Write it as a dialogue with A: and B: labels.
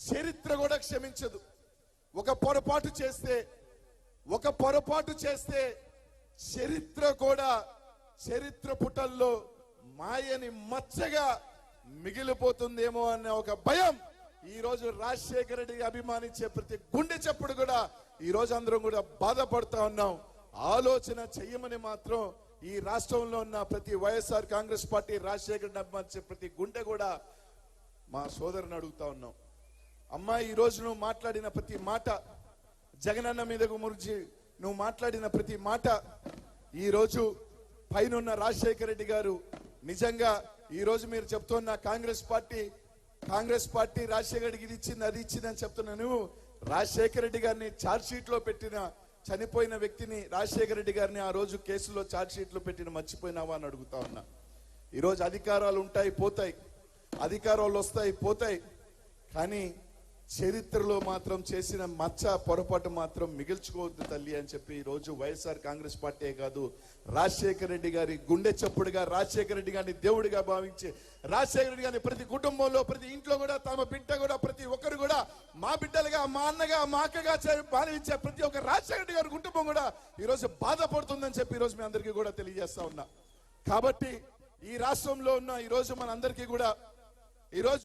A: చరిత్ర కూడా క్షమించదు. ఒక పొరపాటు చేస్తే ఒక పొరపాటు చేస్తే చరిత్ర కూడా చరిత్ర పుటల్లో మాయని మచ్చగా మిగిలిపోతుందేమో అనే ఒక భయం ఈ రోజు రాజశేఖర రెడ్డి అభిమానించే ప్రతి గుండె చప్పుడు కూడా ఈ రోజు అందరం కూడా బాధపడుతూ ఉన్నాం. ఆలోచన చెయ్యమని మాత్రం ఈ రాష్ట్రంలో ఉన్న ప్రతి వైఎస్ఆర్ కాంగ్రెస్ పార్టీ రాజశేఖర రెడ్డిని అభిమానించే ప్రతి గుండె కూడా మా సోదరుని అడుగుతా ఉన్నాం. అమ్మా ఈ రోజు నువ్వు మాట్లాడిన ప్రతి మాట జగనన్న మీదకు మురిచి నువ్వు మాట్లాడిన ప్రతి మాట ఈ రోజు పైనున్న రాజశేఖర రెడ్డి గారు నిజంగా ఈరోజు మీరు చెప్తున్న కాంగ్రెస్ పార్టీ కాంగ్రెస్ పార్టీ రాజశేఖర రెడ్డికి ఇది ఇచ్చింది అది ఇచ్చింది అని చెప్తున్నా నువ్వు. రాజశేఖర రెడ్డి గారిని ఛార్జ్షీట్లో పెట్టిన చనిపోయిన వ్యక్తిని రాజశేఖర రెడ్డి గారిని ఆ రోజు కేసులో ఛార్జ్షీట్లో పెట్టిన మర్చిపోయినావా అని అడుగుతా ఉన్నా. ఈరోజు అధికారాలు ఉంటాయి పోతాయి. అధికారాలు వస్తాయి పోతాయి. కానీ చరిత్రలో మాత్రం చేసిన మచ్చ పొరపాటు మాత్రం మిగిల్చుకోవద్దు తల్లి అని చెప్పి రోజు వైఎస్ఆర్ కాంగ్రెస్ పార్టీ కాదు. రాజశేఖర రెడ్డి గారి గుండె చప్పుడుగా రాజశేఖర రెడ్డి గారిని దేవుడిగా భావించి రాజశేఖర రెడ్డి గారిని ప్రతి కుటుంబంలో ప్రతి ఇంట్లో కూడా తమ బిడ్డ కూడా ప్రతి ఒక్కరు కూడా మా బిడ్డలుగా మా అన్నగా మా అక్కగా భావించే ప్రతి ఒక్క రాజశేఖర రెడ్డి గారి కుటుంబం కూడా ఈ రోజు బాధపడుతుందని చెప్పి ఈ రోజు మీ అందరికీ కూడా తెలియజేస్తా ఉన్నా. కాబట్టి ఈ రాష్ట్రంలో ఉన్న ఈ రోజు కూడా ఈ రోజు